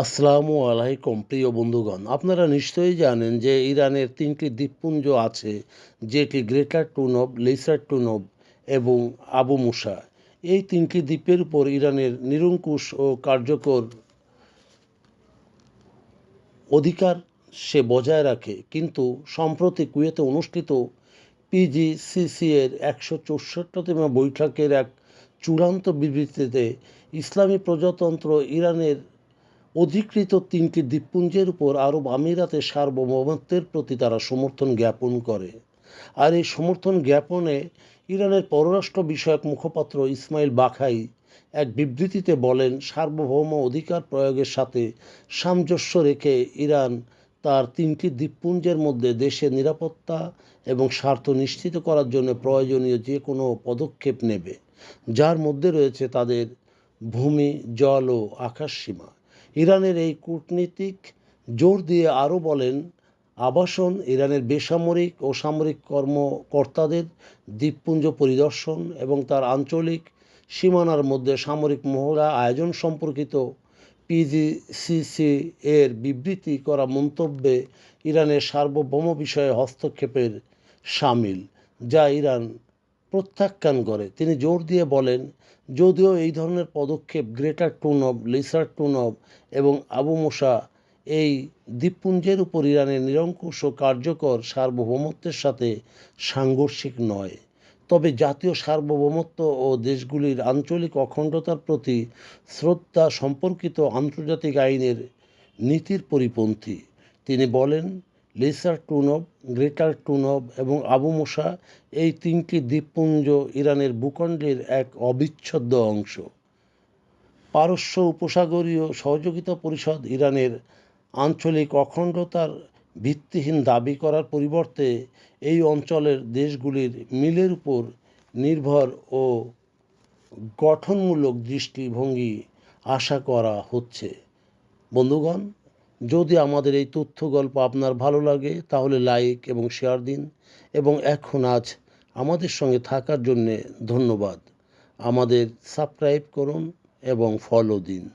আসসালামু আলাইকুম, প্রিয় বন্ধুগণ। আপনারা নিশ্চয়ই জানেন যে ইরানের তিনটি দ্বীপপুঞ্জ আছে, যেটি গ্রেটার টুনব, লেসার টুনব এবং আবু মুসা। এই তিনটি দ্বীপের উপর ইরানের নিরঙ্কুশ ও কার্যকর অধিকার সে বজায় রাখে। কিন্তু সম্প্রতি কুয়েতে অনুষ্ঠিত পিজিসিসি এর একশো চৌষট্টিতম বৈঠকের এক চূড়ান্ত বিবৃতিতে ইসলামী প্রজাতন্ত্র ইরানের অধিকৃত তিনটি দ্বীপপুঞ্জের উপর আরব আমিরাতের সার্বভৌমত্বের প্রতি তারা সমর্থন জ্ঞাপন করে। আর এই সমর্থন জ্ঞাপনে ইরানের পররাষ্ট্র বিষয়ক মুখপাত্র ইসমাইল বাখাই এক বিবৃতিতে বলেন, সার্বভৌম অধিকার প্রয়োগের সাথে সামঞ্জস্য রেখে ইরান তার তিনটি দ্বীপপুঞ্জের মধ্যে দেশের নিরাপত্তা এবং স্বার্থ নিশ্চিত করার জন্য প্রয়োজনীয় যে কোনো পদক্ষেপ নেবে, যার মধ্যে রয়েছে তাদের ভূমি, জল ও আকাশ সীমা ইরানের এই কূটনীতিক জোর দিয়ে আরও বলেন, আবাসন ইরানের বেসামরিক ও সামরিক কর্মকর্তাদের দ্বীপপুঞ্জ পরিদর্শন এবং তার আঞ্চলিক সীমানার মধ্যে সামরিক মহড়া আয়োজন সম্পর্কিত পিজিসিসি এর বিবৃতি করা মন্তব্যে ইরানের সার্বভৌম বিষয়ে হস্তক্ষেপের সামিল, যা ইরান প্রত্যাখ্যান করে। তিনি জোর দিয়ে বলেন, যদিও এই ধরনের পদক্ষেপ গ্রেটার টুনব লিসার টুনব এবং আবু মোসা এই দ্বীপপুঞ্জের উপর ইরানের নিরঙ্কুশ ও কার্যকর সার্বভৌমত্বের সাথে সাংঘর্ষিক নয়, তবে জাতীয় সার্বভৌমত্ব ও দেশগুলির আঞ্চলিক অখণ্ডতার প্রতি শ্রদ্ধা সম্পর্কিত আন্তর্জাতিক আইনের নীতির পরিপন্থী। তিনি বলেন লেসার টুনব, গ্রেটার টুনব এবং আবু মুসা এই তিনটি দ্বীপপুঞ্জ ইরানের ভূখণ্ডের এক অবিচ্ছেদ্য অংশ। পারস্য উপসাগরীয় সহযোগিতা পরিষদ ইরানের আঞ্চলিক অখণ্ডতার ভিত্তিহীন দাবি করার পরিবর্তে এই অঞ্চলের দেশগুলির মিলের উপর নির্ভর ও গঠনমূলক দৃষ্টিভঙ্গি আশা করা হচ্ছে। বন্ধুগণ যদি আমাদের এই তথ্য গল্প আপনার ভালো লাগে, তাহলে লাইক এবং শেয়ার দিন। এবং এখন আজ আমাদের সঙ্গে থাকার জন্যে ধন্যবাদ। আমাদের সাবস্ক্রাইব করুন এবং ফলো দিন।